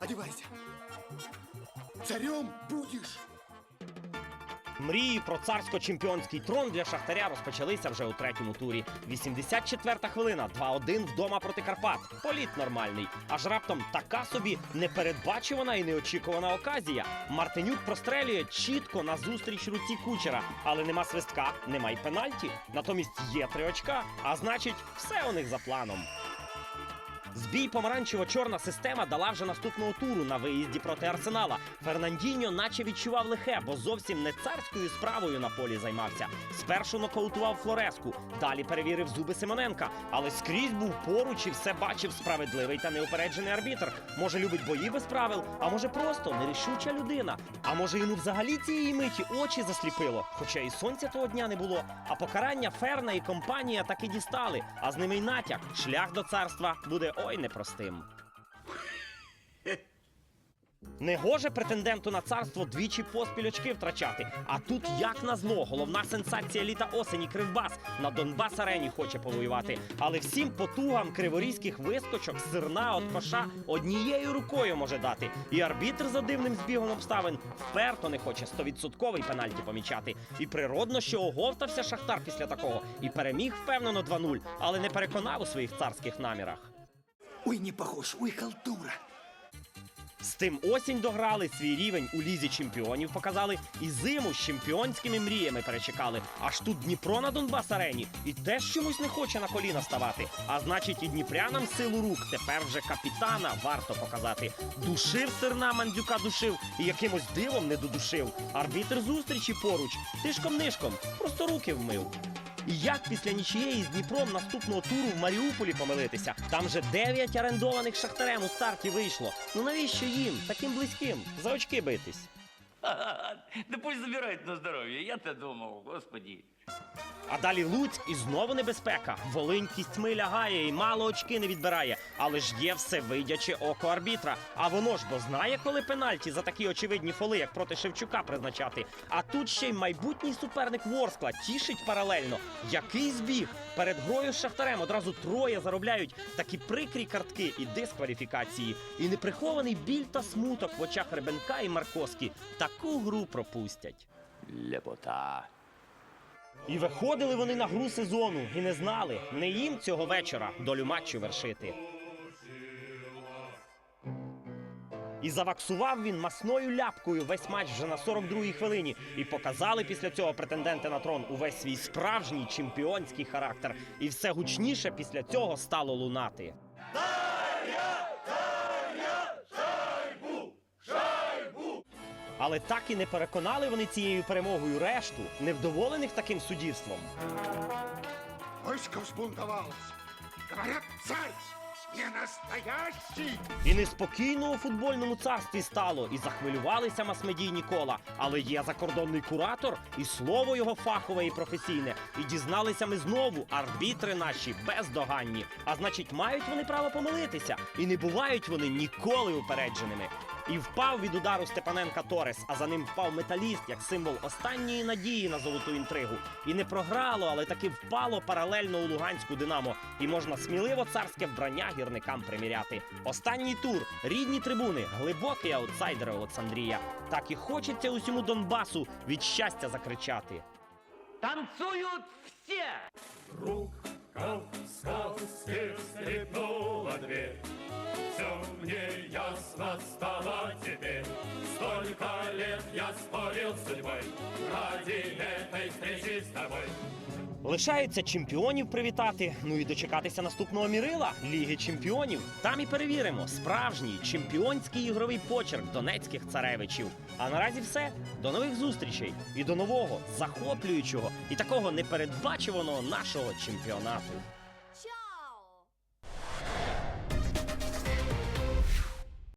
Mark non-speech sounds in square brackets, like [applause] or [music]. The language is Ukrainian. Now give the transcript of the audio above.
Одевайся. Царем будешь. Мрії про царсько-чемпіонський трон для Шахтаря розпочалися вже у третьому турі. 84-та хвилина, 2-1 вдома проти Карпат. Політ нормальний. Аж раптом така собі непередбачувана і неочікувана оказія. Мартинюк прострелює чітко назустріч руці кучера, але нема свистка, нема й пенальті. Натомість є три очка, а значить, все у них за планом. Збій помаранчево-чорна система дала вже наступного туру на виїзді проти Арсенала. Фернандіньо наче відчував лихе, бо зовсім не царською справою на полі займався. Спершу нокаутував Флореску, далі перевірив зуби Симоненка, але скрізь був поруч і все бачив справедливий та неупереджений арбітр. Може, любить бої без правил, а може просто нерішуча людина. А може йому взагалі цієї миті очі засліпило, хоча і сонця того дня не було. А покарання Ферна і компанія таки дістали, а з ними й натяк. Шлях до царства буде ой непростим. Негоже претенденту на царство двічі поспіль очки втрачати. А тут, як назло, головна сенсація літа осені Кривбас на Донбас арені хоче повоювати. Але всім потугам криворізьких вискочок сирна от коша однією рукою може дати. І арбітр за дивним збігом обставин вперто не хоче стовідсотковий пенальті помічати. І природно, що оговтався Шахтар після такого і переміг впевнено 2-0, але не переконав у своїх царських намірах. Ой, не похож, ой, халтура. З тим осінь дограли свій рівень у лізі чемпіонів показали і зиму з чемпіонськими мріями перечекали. Аж тут Дніпро на Донбас арені і теж чомусь не хоче на коліна ставати. А значить, і дніпрянам силу рук тепер вже капітана варто показати. Душив сирна мандюка душив і якимось дивом не додушив. Арбітр зустрічі поруч, тишком-нишком, просто руки вмив. Як після нічієї з Дніпром наступного туру в Маріуполі помилитися? Там же 9 орендованих шахтарем у старті вийшло. Ну навіщо їм, таким близьким, за очки битись? [laughs] Да пусть забирають на здоровье. Я-то думал, господи. А далі Луцьк і знову небезпека. Волинь кістьми лягає і мало очки не відбирає. Але ж є все видяче око арбітра. А воно ж бо знає, коли пенальті за такі очевидні фоли, як проти Шевчука призначати. А тут ще й майбутній суперник Ворскла тішить паралельно. Який збіг? Перед грою з шахтарем одразу троє заробляють такі прикрі картки і дискваліфікації. І неприхований біль та смуток в очах Ребенка і Марковські таку гру пропустять. Лепота. І виходили вони на гру сезону і не знали, не їм цього вечора долю матчу вершити. І заваксував він масною ляпкою весь матч вже на 42-й хвилині. І показали після цього претенденти на трон увесь свій справжній чемпіонський характер. І все гучніше після цього стало лунати. Але так і не переконали вони цією перемогою решту, невдоволених таким суддівством. Войско взбунтовалось. Говорят, царь не настоящий. І неспокійно у футбольному царстві стало, і захвилювалися мас-медійні кола. Але є закордонний куратор, і слово його фахове і професійне. І дізналися ми знову, арбітри наші бездоганні. А значить, мають вони право помилитися, і не бувають вони ніколи упередженими. І впав від удару Степаненка Торес, а за ним впав металіст як символ останньої надії на золоту інтригу. І не програло, але таки впало паралельно у Луганську Динамо. І можна сміливо царське вбрання гірникам приміряти. Останній тур, рідні трибуни, глибокий аутсайдер Олександрія. Так і хочеться усьому Донбасу від щастя закричати. Танцуют все! Как в сказке скрипнула дверь. Все мне ясно стало теперь. Столько лет я спорил с судьбой Ради этой встречи с тобой Лишається чемпіонів привітати, ну і дочекатися наступного мірила Ліги Чемпіонів. Там і перевіримо справжній чемпіонський ігровий почерк донецьких царевичів. А наразі все. До нових зустрічей і до нового захоплюючого і такого непередбачуваного нашого чемпіонату.